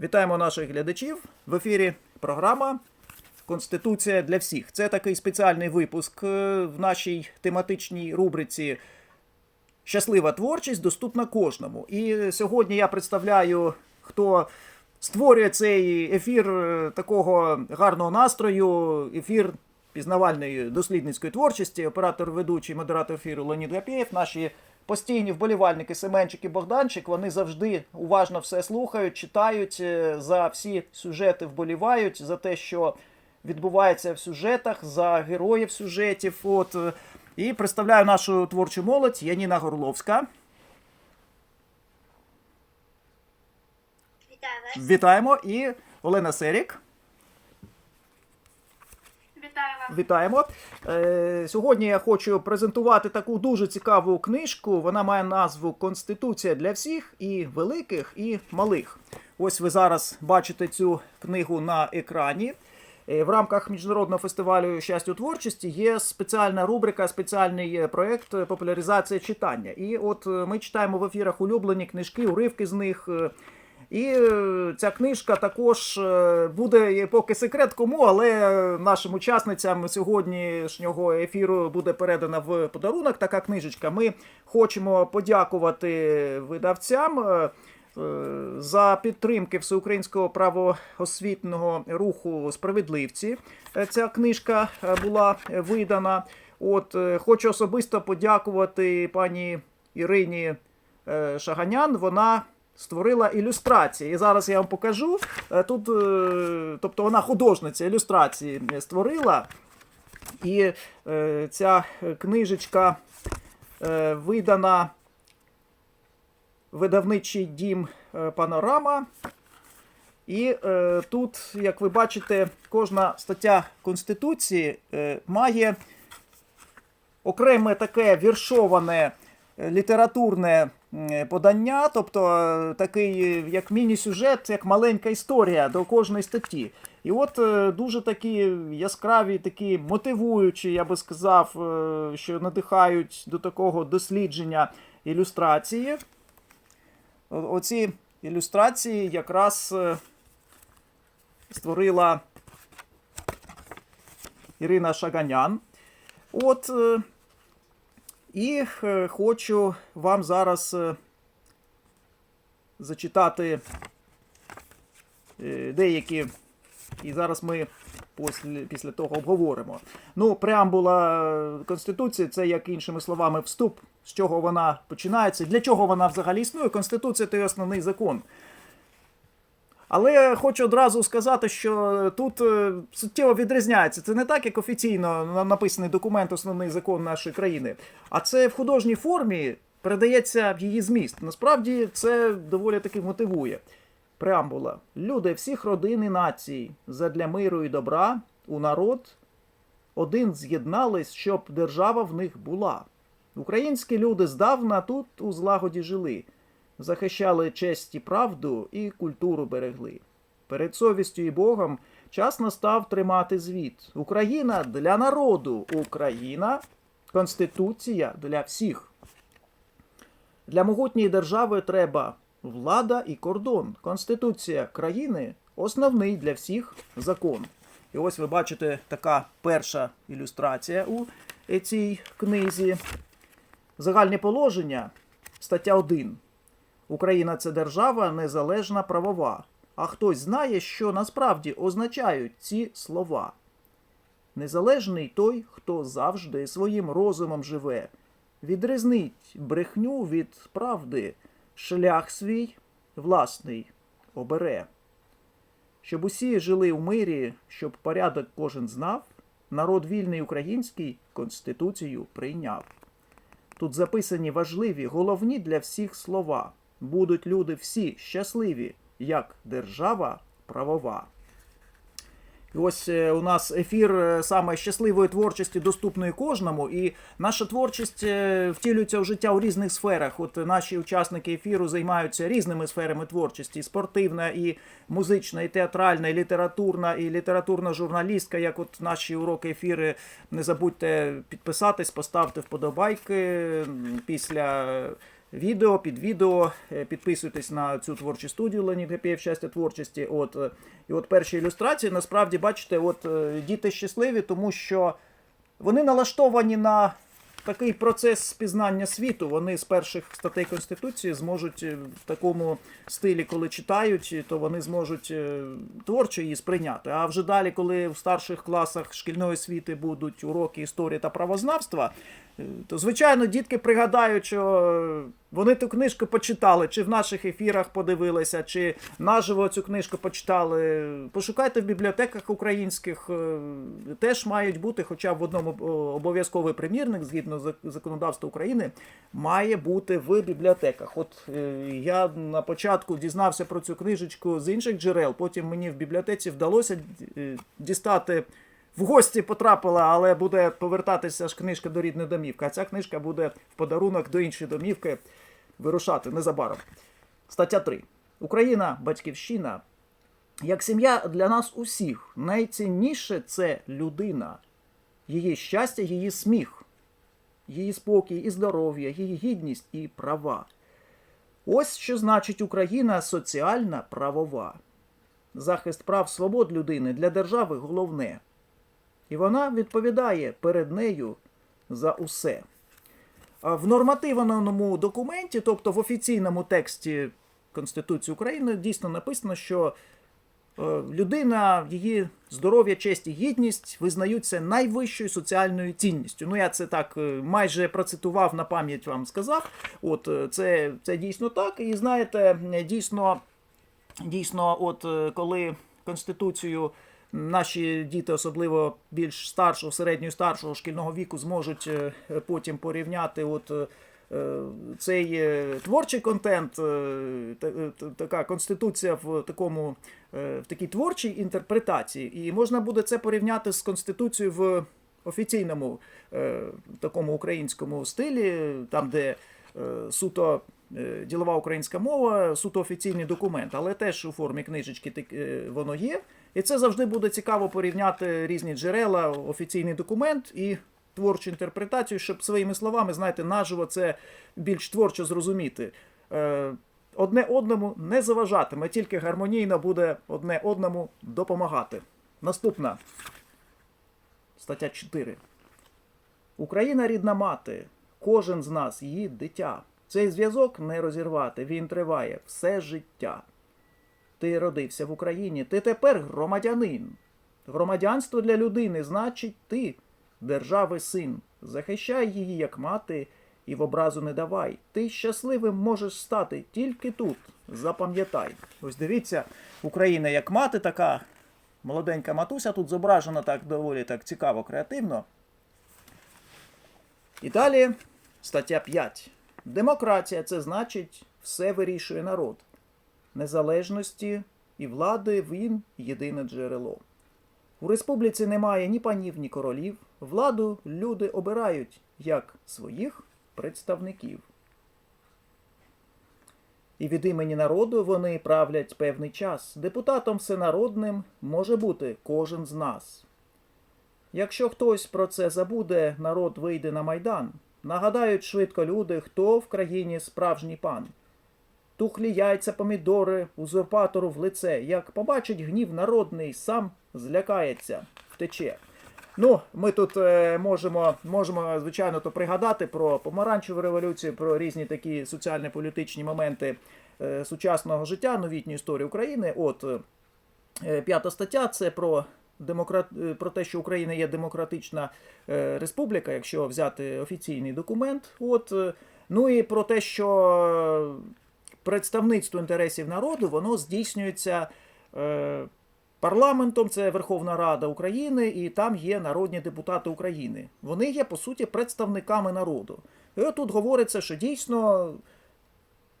Вітаємо наших глядачів. В ефірі програма Конституція для всіх. Це такий спеціальний випуск е, в нашій тематичній рубриці Щаслива творчість доступна кожному. І сьогодні я представляю, хто створює цей ефір е, такого гарного настрою, ефір пізнавальної дослідницької творчості, оператор ведучий модератор ефіру Леонід Гапєєв, наші постійні вболівальники Семенчик і Богданчик, вони завжди уважно все слухають, читають, е, за всі сюжети вболівають, за те, що відбувається в сюжетах, за героїв сюжетів. От. е, І представляю нашу творчу молодь Яніна Горловська. Вітаю вас. Вітаємо. І Олена Серік. Вітаю вас. Вітаємо. Е, сьогодні я хочу презентувати таку дуже цікаву книжку. Вона має назву Конституція для всіх і великих, і малих. Ось ви зараз бачите цю книгу на екрані. Е, В рамках міжнародного фестивалю щастя творчості є спеціальна рубрика, спеціальний е, проект е, популяризація читання. І от ми читаємо в ефірах улюблені книжки, уривки з них. І е, ця книжка також е, буде поки секрет кому, але нашим учасницям сьогоднішнього ефіру буде передана в подарунок така книжечка. Ми хочемо подякувати видавцям. е, За підтримки всеукраїнського правоосвітного руху справедливці ця книжка була видана. От хочу особисто подякувати пані Ірині Шаганян. Вона створила ілюстрації. І зараз я вам покажу. Е, Тут, е, тобто вона художниця ілюстрації створила. І е, ця книжечка видана видавничий дім Панорама. І е, тут, як ви бачите, кожна стаття Конституції е, має окреме таке віршоване літературне подання, тобто е, такий е, як міні-сюжет, як маленька історія до кожної статті. І от е, дуже такі яскраві, такі мотивуючі, я би сказав, е, що надихають до такого дослідження ілюстрації. Оці ілюстрації якраз е, створила Ірина Шаганян. От. І е, хочу вам зараз е, зачитати е, деякі. І зараз ми після, того обговоримо. Ну, преамбула Конституції це, як іншими словами, вступ, з чого вона починається, для чого вона взагалі існує. Конституція це основний закон. Але хочу одразу сказати, що тут е, суттєво відрізняється. Це не так, як офіційно на- написаний документ, основний закон нашої країни, а це в художній формі передається її зміст. Насправді це доволі таки мотивує. Преамбула. Люди всіх родин і націй задля миру і добра у народ один з'єднались, щоб держава в них була. Українські люди здавна тут у злагоді жили захищали честь і правду і культуру берегли. Перед совістю і Богом час настав тримати звіт. Україна для народу, Україна Конституція для всіх. Для могутньої держави треба влада і кордон. Конституція країни основний для всіх закон. І ось ви бачите така перша ілюстрація у цій книзі. Загальне положення, стаття 1. Україна це держава незалежна правова. А хтось знає, що насправді означають ці слова. Незалежний той, хто завжди своїм розумом живе, відрізнить брехню від правди, шлях свій власний обере. Щоб усі жили в мирі, щоб порядок кожен знав, народ вільний український Конституцію прийняв. Тут записані важливі, головні для всіх слова. Будуть люди всі щасливі, як держава правова. І ось е, у нас ефір е, саме щасливої творчості, доступної кожному. І наша творчість е, втілюється в життя у різних сферах. От наші учасники ефіру займаються різними сферами творчості: і спортивна, і музична, і театральна, і літературна, і літературна журналістка. Як от наші уроки ефіри. Не забудьте підписатись, поставте вподобайки після відео, під відео. Е, Підписуйтесь на цю творчу студію Леонід Гапєєв щастя творчості. От, е, і от перші ілюстрації, насправді, бачите, от е, діти щасливі, тому що вони налаштовані на такий процес спізнання світу. Вони з перших статей Конституції зможуть в такому стилі, коли читають, то вони зможуть творчо її сприйняти. А вже далі, коли в старших класах шкільної освіти будуть уроки історії та правознавства, то звичайно дітки пригадають, що е, вони ту книжку почитали, чи в наших ефірах подивилися, чи наживо цю книжку почитали. Пошукайте в бібліотеках українських, е, теж мають бути, хоча в одному обов'язковий примірник, згідно зак- законодавства України, має бути в бібліотеках. От е, я на початку дізнався про цю книжечку з інших джерел, потім мені в бібліотеці вдалося е, дістати. В гості потрапила, але буде повертатися ж книжка до рідної домівки. А ця книжка буде в подарунок до іншої домівки вирушати незабаром. Стаття 3. Україна, батьківщина. Як сім'я для нас усіх найцінніше це людина, її щастя, її сміх, її спокій і здоров'я, її гідність і права. Ось що значить Україна соціальна правова. Захист прав свобод людини для держави головне. І вона відповідає перед нею за усе. В нормативному документі, тобто в офіційному тексті Конституції України, дійсно написано, що е, людина, її здоров'я, честь і гідність визнаються найвищою соціальною цінністю. Ну, я це так е, майже процитував на пам'ять вам сказав. От е, це, це дійсно так. І знаєте, дійсно, дійсно, от коли Конституцію наші діти, особливо більш старшого, середньо старшого шкільного віку, зможуть е, потім порівняти от. е, е, Цей творчий контент, та- та- така конституція в такому в такій творчій інтерпретації, і можна буде це порівняти з конституцією в офіційному такому українському стилі, там де суто ділова українська мова, суто офіційний документ, але теж у формі книжечки воно є. І це завжди буде цікаво порівняти різні джерела, офіційний документ і творчу інтерпретацію, щоб своїми словами, знаєте, наживо це більш творчо зрозуміти. Е, Одне одному не заважатиме, тільки гармонійно буде одне одному допомагати. Наступна стаття 4. Україна рідна мати, кожен з нас її дитя. Цей зв'язок не розірвати, він триває все життя. Ти родився в Україні, ти тепер громадянин. Громадянство для людини значить ти, держави син. Захищай її, як мати, і в образу не давай. Ти щасливим можеш стати тільки тут. Запам'ятай. Ось дивіться, Україна як мати така молоденька матуся, тут зображена так доволі так цікаво, креативно. І далі стаття 5. Демократія це значить все вирішує народ. Незалежності і влади він єдине джерело. У республіці немає ні панів, ні королів. Владу люди обирають як своїх представників. І від імені народу вони правлять певний час. Депутатом всенародним може бути кожен з нас. Якщо хтось про це забуде, народ вийде на майдан. Нагадають швидко люди, хто в країні справжній пан. Тухлі яйця, помідори, узурпатору в лице. Як побачить гнів народний, сам злякається, втече. Ну, ми тут е, можемо, можемо, звичайно, то пригадати про помаранчеву революцію, про різні такі соціально-політичні моменти е, сучасного життя, новітньої історії України. От е, п'ята стаття це про демократ... е, про те, що Україна є демократична е, республіка, якщо взяти офіційний документ. От, е, ну і про те, що представництво інтересів народу воно здійснюється е, парламентом, це Верховна Рада України, і там є народні депутати України. Вони є, по суті, представниками народу. І от тут говориться, що дійсно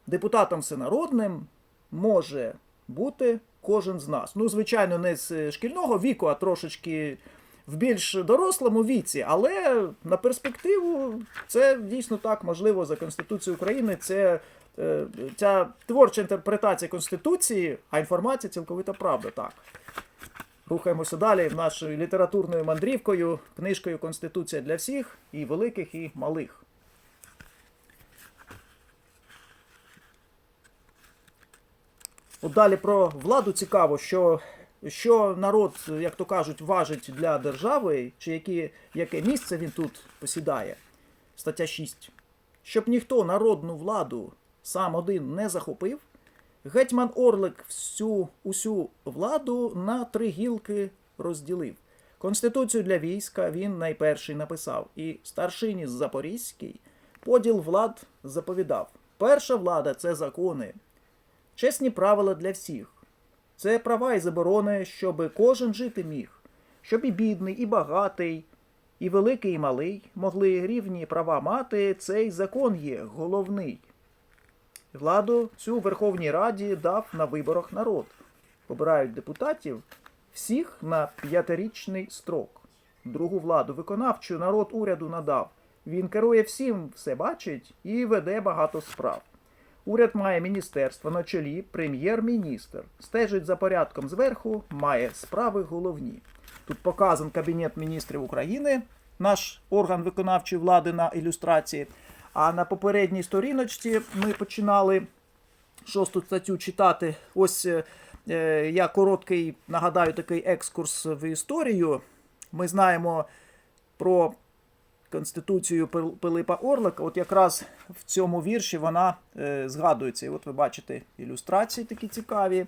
депутатом всенародним може бути кожен з нас. Ну, звичайно, не з шкільного віку, а трошечки в більш дорослому віці, але на перспективу це дійсно так можливо за Конституцією України. Це Е, ця творча інтерпретація Конституції, а інформація цілковита правда. Так. Рухаємося далі нашою літературною мандрівкою, книжкою Конституція для всіх, і великих, і малих. От далі про владу цікаво, що що народ, як то кажуть, важить для держави, чи які, яке місце він тут посідає. Стаття 6. Щоб ніхто народну владу сам один не захопив, гетьман Орлик всю усю владу на три гілки розділив. Конституцію для війська він найперший написав, і старшині Запорізький поділ влад заповідав. Перша влада це закони, чесні правила для всіх. Це права і заборони, щоб кожен жити міг, щоб і бідний, і багатий, і великий, і малий могли рівні права мати. Цей закон є головний. Владу цю Верховній Раді дав на виборах народ. Обирають депутатів всіх на п'ятирічний строк. Другу владу виконавчу народ уряду надав. Він керує всім, все бачить і веде багато справ. Уряд має міністерство на чолі, прем'єр-міністр. Стежить за порядком зверху, має справи головні. Тут показан Кабінет міністрів України, наш орган виконавчої влади на ілюстрації. А на попередній сторіночці ми починали шосту статтю читати. Ось е, е, я короткий нагадаю такий екскурс в історію. Ми знаємо про Конституцію Пилипа Орлика. От якраз в цьому вірші вона е, згадується. І от ви бачите ілюстрації такі цікаві.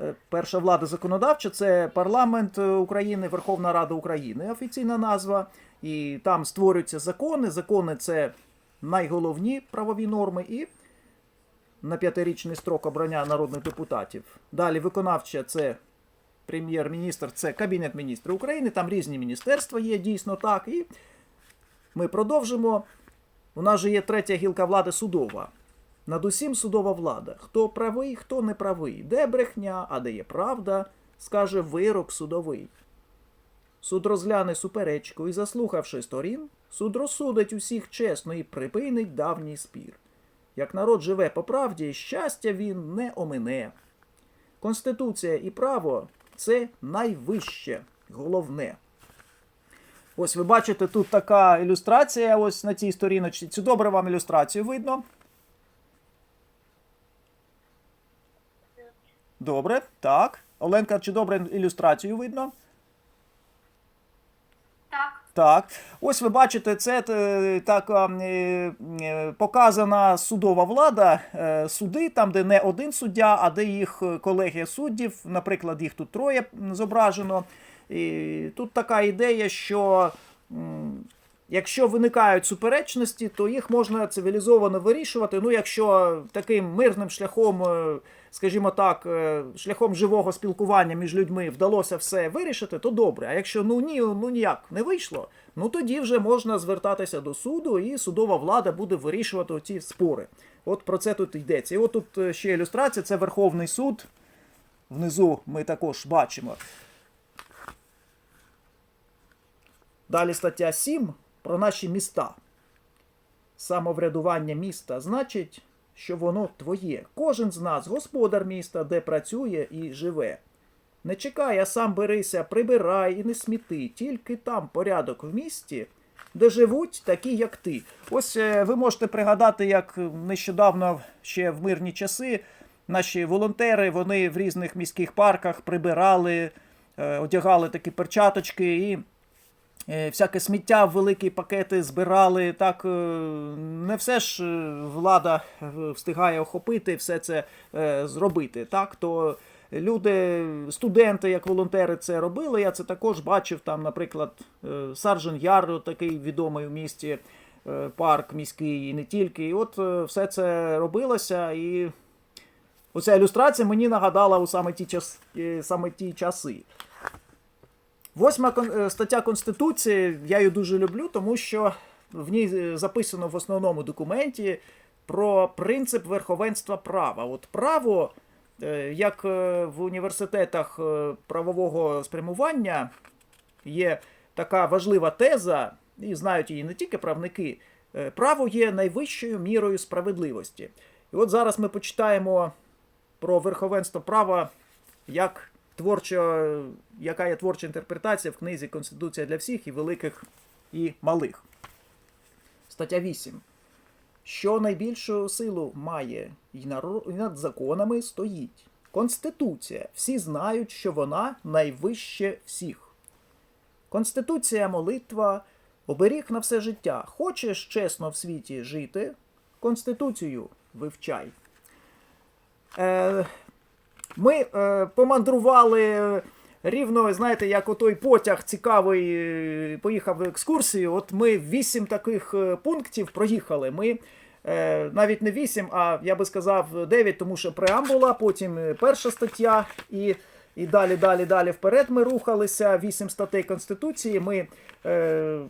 Е, Перша влада законодавча це парламент е, України, Верховна Рада України, офіційна назва. І там створюються закони. Закони це найголовні правові норми і на п'ятирічний строк обрання народних депутатів. Далі виконавча це прем'єр-міністр, це Кабінет міністрів України. Там різні міністерства є, дійсно так. І ми продовжимо. У нас же є третя гілка влади судова. Над усім судова влада. Хто правий, хто не правий. Де брехня, а де є правда, скаже вирок судовий. Суд розгляне суперечку і, заслухавши сторін, суд розсудить усіх чесно і припинить давній спір. Як народ живе по правді, щастя він не омине. Конституція і право це найвище, головне. Ось ви бачите, тут така ілюстрація ось на цій сторіночці. Цю добре вам ілюстрацію видно. Добре, так. Оленка, чи добре ілюстрацію видно? Так, ось ви бачите, це е, так е, е, показана судова влада, суди, там, де не один суддя, а де їх колегія суддів, наприклад, їх тут троє зображено. І тут така ідея, що якщо виникають суперечності, то їх можна цивілізовано вирішувати. Ну, якщо таким мирним шляхом, е, скажімо так, е, шляхом живого спілкування між людьми вдалося все вирішити, то добре. А якщо ну ні, ну ніяк не вийшло, ну тоді вже можна звертатися до суду, і судова влада буде вирішувати ці спори. От про це тут йдеться. І от тут е, ще ілюстрація: це Верховний суд. Внизу ми також бачимо. Далі стаття 7 про наші міста. Самоврядування міста значить, що воно твоє. Кожен з нас господар міста, де працює і живе. Не чекай, а сам берися, прибирай і не сміти, тільки там порядок в місті, де живуть такі, як ти. Ось е, ви можете пригадати, як нещодавно ще в мирні часи наші волонтери вони в різних міських парках прибирали, е, одягали такі перчаточки і. Е, Всяке сміття в великі пакети збирали. Так е, не все ж е, влада встигає охопити, все це зробити. Так, то люди, студенти, як волонтери, це робили. Я це також бачив. Там, наприклад, Саржен Яр, такий відомий у місті парк міський, і не тільки. І от все це робилося. І оця ілюстрація мені нагадала у саме ті, час, саме ті часи. Восьма е, стаття Конституції, я її дуже люблю, тому що в ній е, записано в основному документі про принцип верховенства права. От право, е, як в університетах правового спрямування, є така важлива теза, і знають її не тільки правники. Право є найвищою мірою справедливості. І от зараз ми почитаємо про верховенство права як творча, яка є творча інтерпретація в книзі Конституція для всіх і великих і малих. Стаття 8. Що найбільшу силу має і над законами стоїть. Конституція. Всі знають, що вона найвище всіх. Конституція молитва, оберіг на все життя. Хочеш чесно в світі жити? Конституцію вивчай. Е, ми е, помандрували рівно, знаєте, як отой потяг цікавий е, поїхав в екскурсію. От ми вісім таких е, пунктів проїхали. Ми е, навіть не вісім, а я би сказав дев'ять, тому що преамбула, потім е, перша стаття і. І далі, далі, далі вперед ми рухалися. Вісім статей Конституції ми е,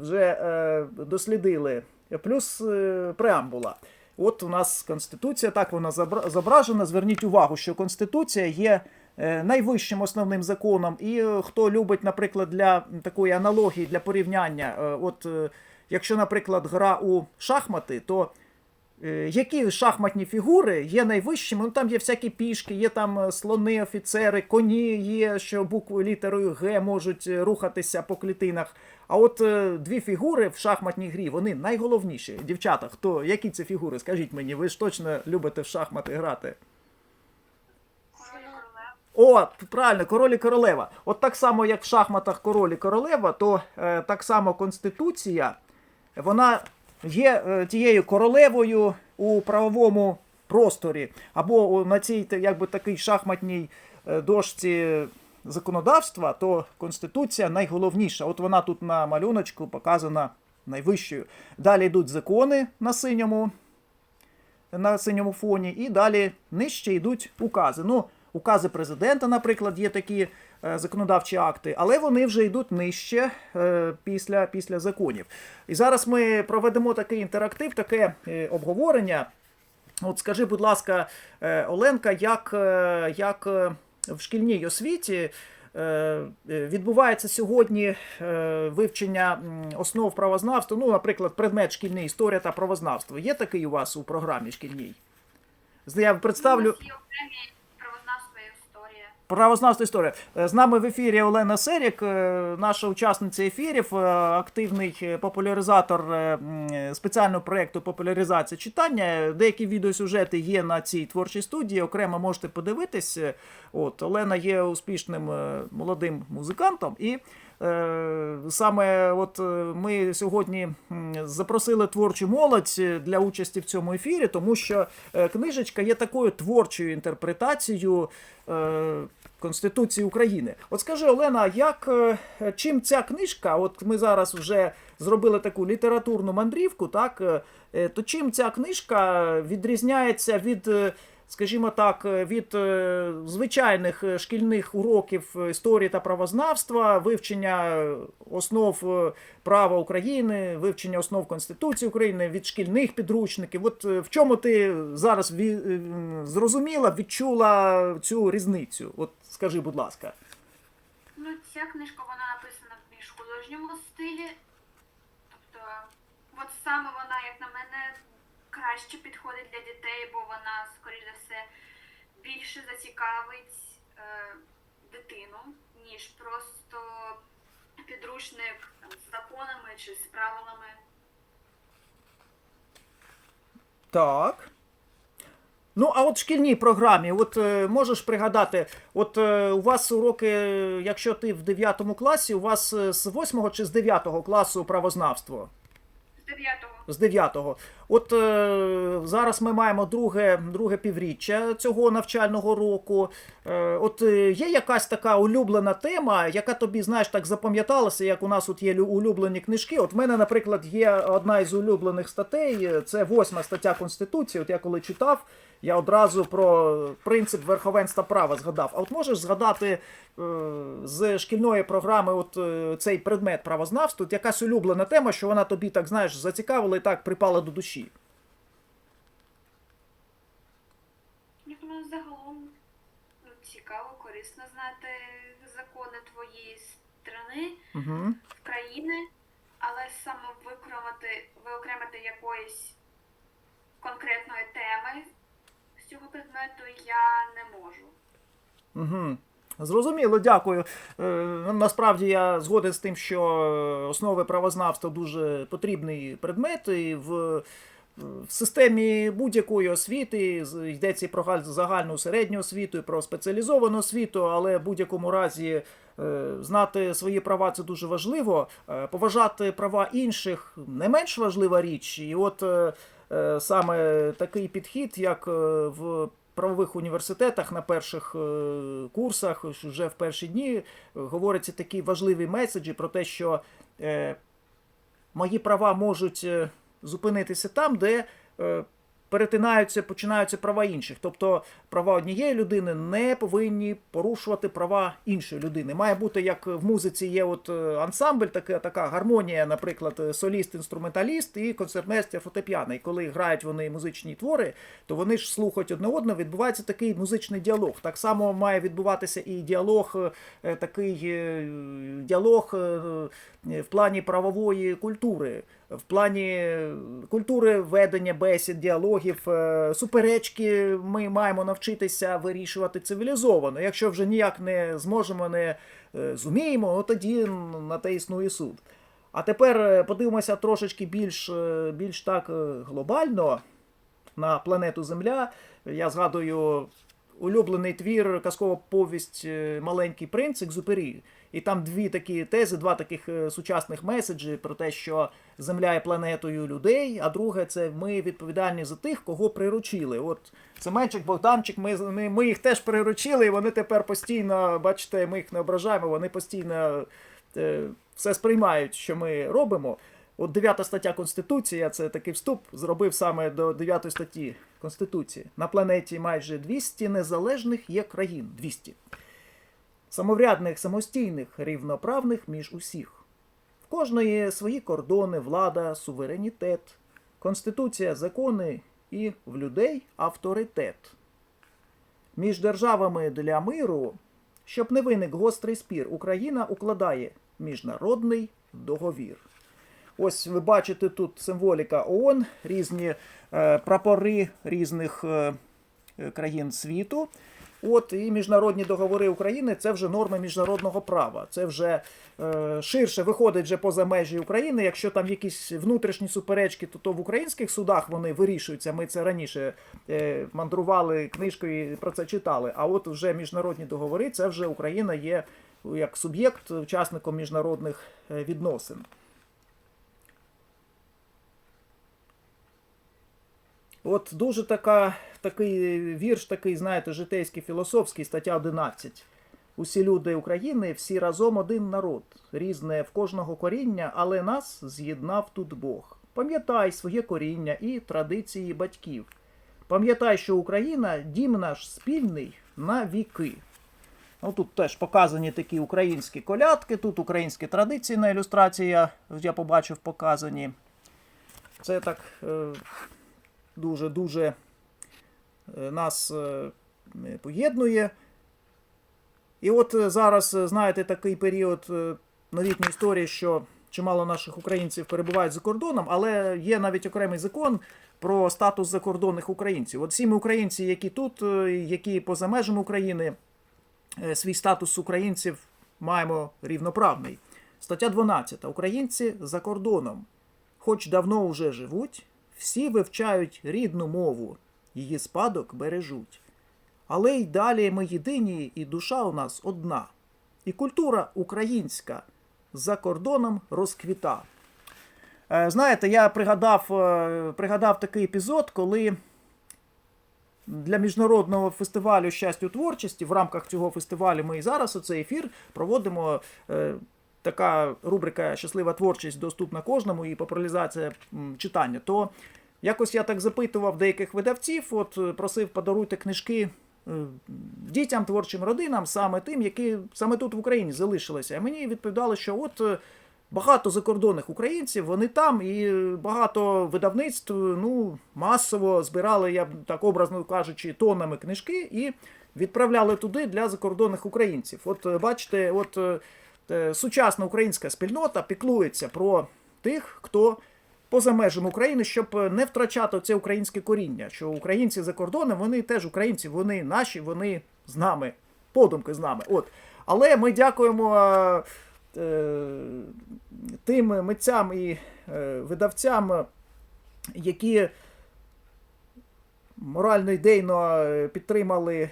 вже е, дослідили. Плюс е, преамбула. От у нас Конституція, так вона зображена. Зверніть увагу, що Конституція є е, найвищим основним законом. І е, хто любить, наприклад, для такої аналогії, для порівняння, е, от якщо, наприклад, гра у шахмати, то які шахматні фігури є найвищими. Ну там є всякі пішки, є там е, слони, офіцери, коні, є, що буквою літерою Г можуть е, рухатися по клітинах. А от е, дві фігури в шахматній грі, вони найголовніші. Дівчата, хто, які це фігури? Скажіть мені, ви ж точно любите в шахмати грати. О, правильно, король і королева. От так само, як в шахматах король і королева, то е, так само Конституція, вона є е, тією королевою у правовому просторі, або на цій якби такій шахматній е, дошці законодавства, то Конституція найголовніша. От вона тут на малюночку показана найвищою. Далі йдуть закони на синьому на синьому фоні, і далі нижче йдуть укази. Ну, укази президента, наприклад, є такі законодавчі акти, але вони вже йдуть нижче е, після, після законів. І зараз ми проведемо такий інтерактив, таке е, обговорення. От скажи, будь ласка, е, Оленка, як, е, як е, в шкільній освіті е, е, відбувається сьогодні е, вивчення основ правознавства? Ну, наприклад, предмет шкільний історія та правознавство. Є такий у вас у програмі шкільній? Я представлю. У нас є окремі правознавства і історія. Правознавство історія. Е, З нами в ефірі Олена Серік, е, наша учасниця ефірів, е, активний популяризатор спеціального проєкту популяризація читання. Деякі відеосюжети є на цій творчій студії. Окремо можете подивитись. От Олена є успішним молодим музикантом і. Саме от ми сьогодні запросили творчу молодь для участі в цьому ефірі, тому що книжечка є такою творчою інтерпретацією Конституції України. От скажи, Олена, як е, чим ця книжка? От ми зараз вже зробили таку літературну мандрівку, так е, е, то чим ця книжка відрізняється від. Скажімо так, е, від е, звичайних е, шкільних уроків історії та правознавства, вивчення основ права України, вивчення основ Конституції України, від шкільних підручників. От в чому ти зараз зрозуміла, відчула цю різницю? От скажи, будь ласка. Ну, ця книжка вона написана в більш художньому стилі. Тобто, от саме вона, як на мене, краще підходить для дітей, бо вона, скоріш за все, більше зацікавить е, дитину, ніж просто підручник там, з законами чи з правилами. Так. Ну, а от в шкільній програмі, от е, можеш пригадати, от е, у вас уроки, якщо ти в 9 класі, у вас е, з 8 чи з 9 класу правознавство? З 9-го. От е, зараз ми маємо друге, друге півріччя цього навчального року. Е, от е, є якась така улюблена тема, яка тобі, знаєш, так запам'яталася, як у нас тут є улюблені книжки. От в мене, наприклад, є одна із улюблених статей, е, це восьма стаття Конституції. От я коли читав, я одразу про принцип верховенства права згадав. А от можеш згадати е, з шкільної програми от е, цей предмет правознавства, от якась улюблена тема, що вона тобі так знаєш зацікавила і так припала до душі. Я думаю, загалом ну, цікаво, корисно знати закони твоєї страни. Угу. країни, але саме викремити, виокремити якоїсь конкретної теми цього предмету я не можу. Угу. Зрозуміло, дякую. Е, насправді я згоден з тим, що основи правознавства дуже потрібний предмет, і в в системі будь-якої освіти йдеться про загальну середню освіту, і про спеціалізовану освіту, але в будь-якому разі е, знати свої права це дуже важливо. Е, Поважати права інших не менш важлива річ. І от е, саме такий підхід, як е, в правових університетах на перших е, курсах, вже в перші дні, е, говоряться такі важливі меседжі про те, що е, мої права можуть е, зупинитися там, де е, перетинаються, починаються права інших. Тобто права однієї людини не повинні порушувати права іншої людини. Має бути як в музиці є от е, ансамбль, така, така гармонія, наприклад, е, соліст-інструменталіст і концертмейстер фортепіано. Коли грають вони музичні твори, то вони ж слухають одне одного, відбувається такий музичний діалог. Так само має відбуватися і діалог, е, такий діалог в плані правової культури, в плані культури ведення бесід, діалогів, е, суперечки ми маємо навчитися вирішувати цивілізовано. Якщо вже ніяк не зможемо, не е, зуміємо, ну тоді на те існує суд. А тепер е, подивимося трошечки більш, більш так глобально на планету Земля. Я згадую улюблений твір, казкова повість Маленький принц Екзюпері. І там дві такі тези, два таких е, сучасних меседжі про те, що Земля є планетою людей, а друге це ми відповідальні за тих, кого приручили. От Семенчик, Богданчик, ми, ми, їх теж приручили, і вони тепер постійно, бачите, ми їх не ображаємо, вони постійно е, все сприймають, що ми робимо. От 9 стаття Конституції, це такий вступ, зробив саме до 9 статті Конституції. На планеті майже 200 незалежних є країн. 200. Самоврядних, самостійних, рівноправних між усіх. В кожної свої кордони, влада, суверенітет, конституція, закони і в людей авторитет. Між державами для миру, щоб не виник гострий спір, Україна укладає міжнародний договір. Ось ви бачите тут символіка ООН, різні е, прапори різних е, е, країн світу. От і міжнародні договори України це вже норми міжнародного права. Це вже е, ширше виходить вже поза межі України. Якщо там якісь внутрішні суперечки, то, то в українських судах вони вирішуються. Ми це раніше е, мандрували книжкою і про це читали. А от вже міжнародні договори, це вже Україна є як суб'єкт, учасником міжнародних е, відносин. От дуже така, такий вірш, такий, знаєте, житейський філософський, стаття 11. Усі люди України, всі разом один народ, різне в кожного коріння, але нас з'єднав тут Бог. Пам'ятай своє коріння і традиції батьків. Пам'ятай, що Україна дім наш спільний на віки. Ну, тут теж показані такі українські колядки, тут українські традиції на ілюстрації я, я побачив показані. Це так е, дуже-дуже е, нас е, поєднує. І от е, зараз, е, знаєте, такий період е, новітньої історії, що чимало наших українців перебувають за кордоном, але є навіть окремий закон про статус закордонних українців. От всі ми українці, які тут, е, які поза межами України, е, свій статус українців маємо рівноправний. Стаття 12. Українці за кордоном, хоч давно уже живуть, всі вивчають рідну мову, її спадок бережуть. Але й далі ми єдині, і душа у нас одна. І культура українська за кордоном розквіта. Е, Знаєте, я пригадав, е, пригадав такий епізод, коли для міжнародного фестивалю щастя творчості в рамках цього фестивалю ми і зараз оцей ефір проводимо. е, Така рубрика Щаслива творчість доступна кожному і популяризація читання. То якось я так запитував деяких видавців, от е, просив подаруйте книжки е, дітям, творчим родинам, саме тим, які саме тут в Україні залишилися. А мені відповідали, що от е, багато закордонних українців, вони там, і багато видавництв ну, масово збирали, я б так образно кажучи, тоннами книжки і відправляли туди для закордонних українців. От бачите, от сучасна українська спільнота піклується про тих, хто поза межами України, щоб е, не втрачати це українське коріння. Що українці за кордоном, вони теж українці, вони наші, вони з нами, подумки з нами. От. Але ми дякуємо е, е, тим митцям і е, видавцям, які морально ідейно е, підтримали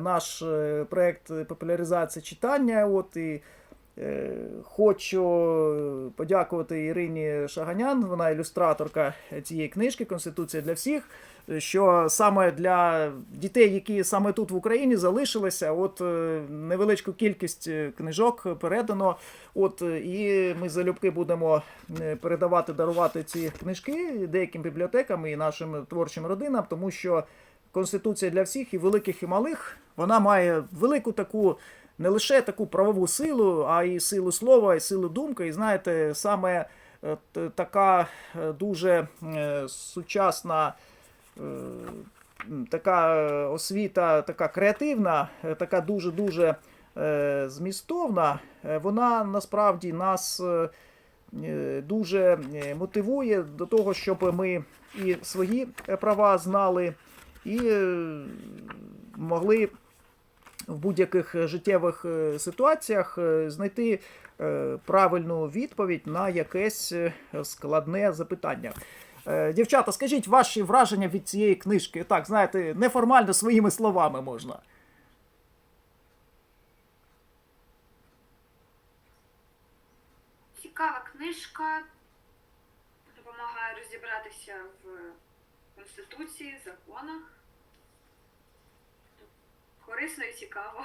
наш проект популяризації читання. От і хочу подякувати Ірині Шаганян, вона ілюстраторка цієї книжки Конституція для всіх. Що саме для дітей, які саме тут в Україні залишилися, от е, невеличку кількість е, книжок передано. От е, і ми залюбки будемо е, передавати, дарувати ці книжки деяким бібліотекам і нашим творчим родинам, тому що Конституція для всіх, і великих, і малих, вона має велику таку. Не лише таку правову силу, а й силу слова, і силу думки. І знаєте, саме е, така е, дуже е, сучасна така освіта, така креативна, така дуже-дуже змістовна, вона насправді нас дуже мотивує до того, щоб ми і свої права знали, і могли в будь-яких життєвих е, ситуаціях е, знайти е, правильну відповідь на якесь е, складне запитання. Е, Дівчата, скажіть ваші враження від цієї книжки. Так, знаєте, неформально своїми словами можна. Цікава книжка. Допомагає розібратися в Конституції, законах. Корисно і цікаво.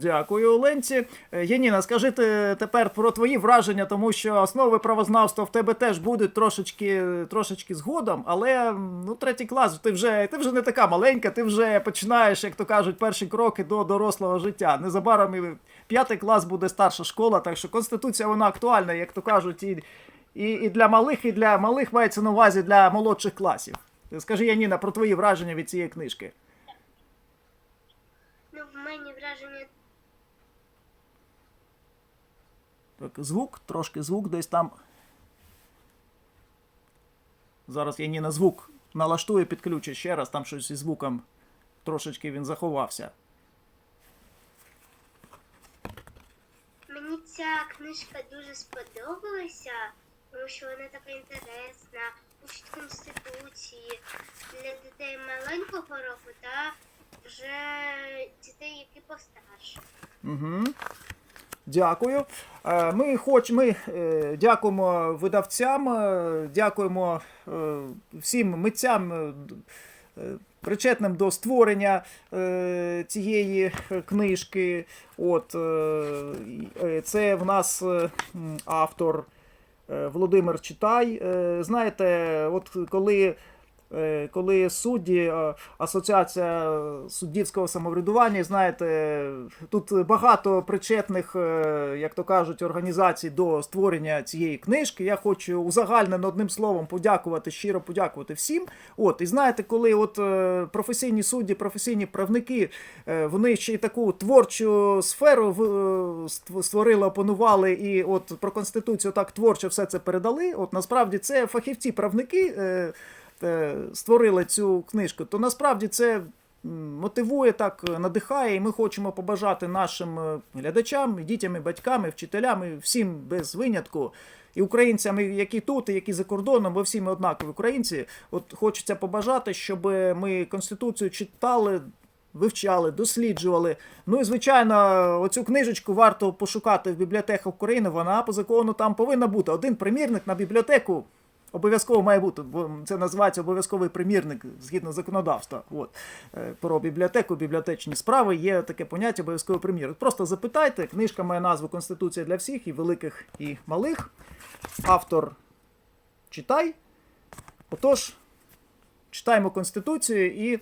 Дякую, Оленці. Е, Яніна, скажи тепер про твої враження, тому що основи правознавства в тебе теж будуть трошечки, трошечки згодом, але ну, третій клас, ти вже, ти вже не така маленька, ти вже починаєш, як то кажуть, перші кроки до дорослого життя. Незабаром і п'ятий клас буде старша школа, так що конституція вона актуальна, як то кажуть, і, і, і для малих, і для малих мається на увазі для молодших класів. Скажи, Яніна, про твої враження від цієї книжки. Ну, в мене враження Так, звук, трошки звук десь там. Зараз я ні на звук налаштую, підключу ще раз, там щось зі звуком трошечки він заховався. мені ця книжка дуже сподобалася, тому що вона така інтересна, учить конституції для дітей маленького року та вже дітей, які постарше. Угу. Дякую. Е, Ми хоч ми е, дякуємо видавцям, е, дякуємо всім митцям, причетним до створення цієї книжки. От, це в нас автор Володимир Читай. Знаєте, от коли. Е, Коли судді, е, асоціація суддівського самоврядування, знаєте, тут багато причетних, е, як то кажуть, організацій до створення цієї книжки. Я хочу узагальнено одним словом подякувати, щиро подякувати всім. От, і знаєте, коли от професійні судді, професійні правники, вони ще й таку творчу сферу створили, опанували і от про конституцію так творчо все це передали. От насправді це фахівці, правники. е, створили цю книжку, то насправді це мотивує так, е, надихає, і ми хочемо побажати нашим е, глядачам, дітям, батькам, вчителям, і всім без винятку. І українцям, які тут, і які за кордоном, бо всі ми однакові українці. От хочеться побажати, щоб ми конституцію читали, вивчали, досліджували. Ну і звичайно, оцю книжечку варто пошукати в бібліотеках України. Вона по закону там повинна бути. Один примірник на бібліотеку. Обов'язково має бути, бо це називається обов'язковий примірник згідно законодавства. От Е, про бібліотеку, бібліотечні справи є таке поняття обов'язковий примірник. Просто запитайте, книжка має назву Конституція для всіх, і великих, і малих. Автор читай. Отож, читаємо Конституцію і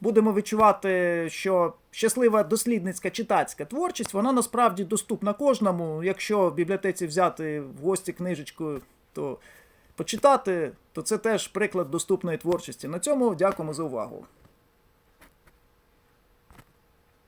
будемо відчувати, що щаслива дослідницька читацька творчість, вона насправді доступна кожному. Якщо в бібліотеці взяти в гості книжечку, то почитати, то це теж приклад доступної творчості. На цьому дякуємо за увагу.